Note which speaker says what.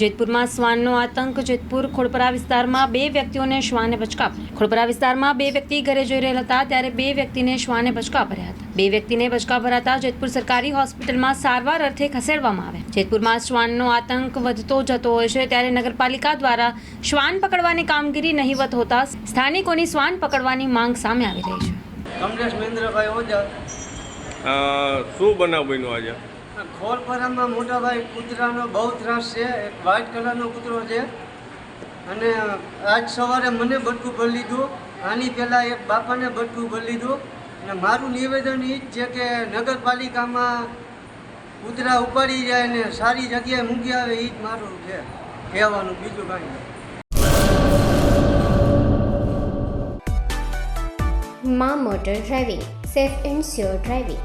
Speaker 1: જેતપુરમાં શ્વાનનો આતંક. જેતપુર ખોડપરા વિસ્તારમાં બે વ્યક્તિઓને શ્વાને બચકા. ખોડપરા વિસ્તારમાં બે વ્યક્તિ ઘરે જોઈ રહેલા હતા ત્યારે બે વ્યક્તિને શ્વાને બચકા ભર્યા હતા. બે વ્યક્તિને બચકા ભરાતા જેતપુર સરકારી હોસ્પિટલમાં સારવાર અર્થે ખસેડવામાં આવે. જેતપુરમાં શ્વાનનો આતંક વધતો જતો હોય છે ત્યારે નગરપાલિકા દ્વારા શ્વાન પકડવાની કામગીરી નહીવત હોતા સ્થાનિકોની શ્વાન પકડવાની માંગ સામે આવી રહી છે.
Speaker 2: કમલેશ મહેન્દ્રભાઈ ઓજા.
Speaker 3: શું બનાવ બન્યું આજે?
Speaker 2: ખોલપરામાં મોટાભાઈ કૂતરાનો બહુ ત્રાસ છે, એક વ્હાઇટ કલરનો કૂતરો છે. અને આજ સવારે મને બટકું ભરી લીધું, આની પહેલાં એક બાપાને બટકું ભરી લીધું. અને મારું નિવેદન એ જ છે કે નગરપાલિકામાં કૂતરા ઉપાડી જાય ને સારી જગ્યાએ મૂકી આવે એ જ મારું છે, કહેવાનું બીજું કાંઈ નહીં.
Speaker 4: મા motor driving, safe and sure driving.